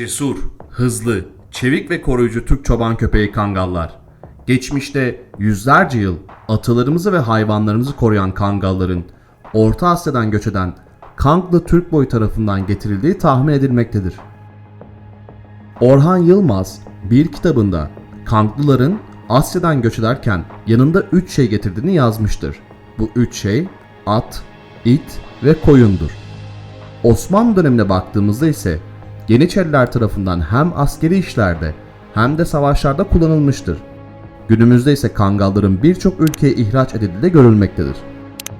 Cesur, hızlı, çevik ve koruyucu Türk çoban köpeği kangallar. Geçmişte yüzlerce yıl atalarımızı ve hayvanlarımızı koruyan kangalların Orta Asya'dan göç eden Kanglı Türk boyu tarafından getirildiği tahmin edilmektedir. Orhan Yılmaz bir kitabında Kanglıların Asya'dan göç ederken yanında üç şey getirdiğini yazmıştır. Bu üç şey at, it ve koyundur. Osmanlı dönemine baktığımızda ise Yeniçeriler tarafından hem askeri işlerde hem de savaşlarda kullanılmıştır. Günümüzde ise kangalların birçok ülkeye ihraç edildiği de görülmektedir.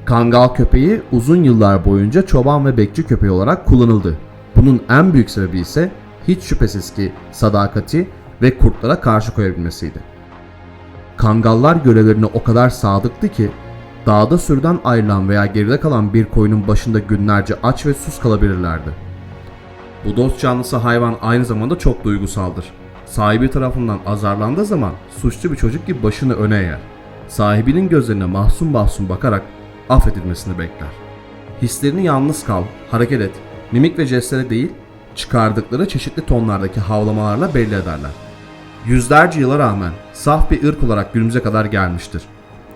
Kangal köpeği uzun yıllar boyunca çoban ve bekçi köpeği olarak kullanıldı. Bunun en büyük sebebi ise hiç şüphesiz ki sadakati ve kurtlara karşı koyabilmesiydi. Kangallar görevlerine o kadar sadıktı ki dağda sürüden ayrılan veya geride kalan bir koyunun başında günlerce aç ve sus kalabilirlerdi. Bu dost canlısı hayvan aynı zamanda çok duygusaldır. Sahibi tarafından azarlandığı zaman suçlu bir çocuk gibi başını öne eğer. Sahibinin gözlerine mahzun mahzun bakarak affedilmesini bekler. Hislerini yalnız kal, hareket et, mimik ve jestlere değil, çıkardıkları çeşitli tonlardaki havlamalarla belli ederler. Yüzlerce yıla rağmen saf bir ırk olarak günümüze kadar gelmiştir.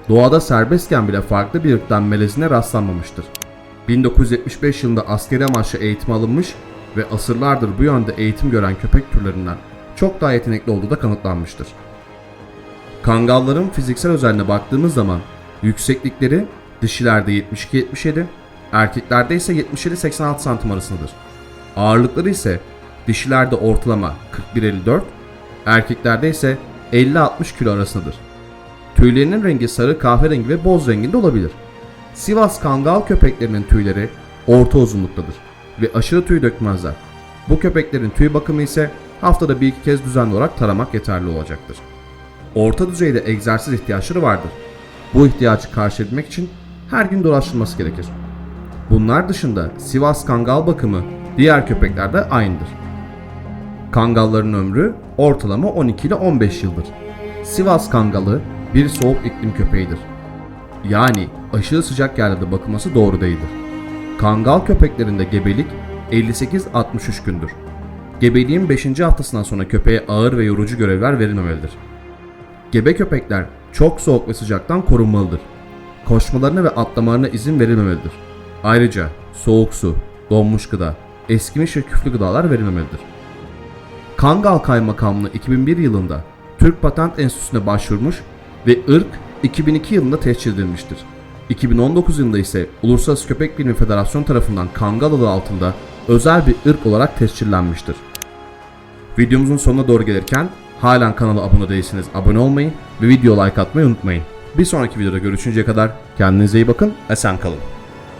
Doğada serbestken bile farklı bir ırktan melezine rastlanmamıştır. 1975 yılında askeri amaçlı eğitim alınmış ve asırlardır bu yönde eğitim gören köpek türlerinden çok daha yetenekli olduğu da kanıtlanmıştır. Kangalların fiziksel özelliğine baktığımız zaman yükseklikleri dişilerde 72-77, erkeklerde ise 77-86 santim arasındadır. Ağırlıkları ise dişilerde ortalama 41-54, erkeklerde ise 50-60 kilo arasındadır. Tüylerinin rengi sarı, kahverengi ve boz renginde olabilir. Sivas Kangal köpeklerinin tüyleri orta uzunluktadır ve aşırı tüy dökmezler. Bu köpeklerin tüy bakımı ise haftada bir iki kez düzenli olarak taramak yeterli olacaktır. Orta düzeyde egzersiz ihtiyaçları vardır. Bu ihtiyacı karşılamak için her gün dolaşılması gerekir. Bunlar dışında Sivas Kangal bakımı diğer köpeklerde aynıdır. Kangalların ömrü ortalama 12 ile 15 yıldır. Sivas Kangalı bir soğuk iklim köpeğidir. Yani aşırı sıcak yerlerde bakılması doğru değildir. Kangal köpeklerinde gebelik 58-63 gündür. Gebeliğin 5. haftasından sonra köpeğe ağır ve yorucu görevler verilmemelidir. Gebe köpekler çok soğuk ve sıcaktan korunmalıdır. Koşmalarına ve atlamalarına izin verilmemelidir. Ayrıca soğuk su, donmuş gıda, eskimiş ve küflü gıdalar verilmemelidir. Kangal Kaymakamlığı 2001 yılında Türk Patent Enstitüsü'ne başvurmuş ve ırk 2002 yılında tescil edilmiştir. 2019 yılında ise Uluslararası Köpek Bilimi Federasyonu tarafından Kangal adı altında özel bir ırk olarak tescillenmiştir. Videomuzun sonuna doğru gelirken halen kanala abone değilseniz abone olmayı ve video like atmayı unutmayın. Bir sonraki videoda görüşünceye kadar kendinize iyi bakın, esen kalın.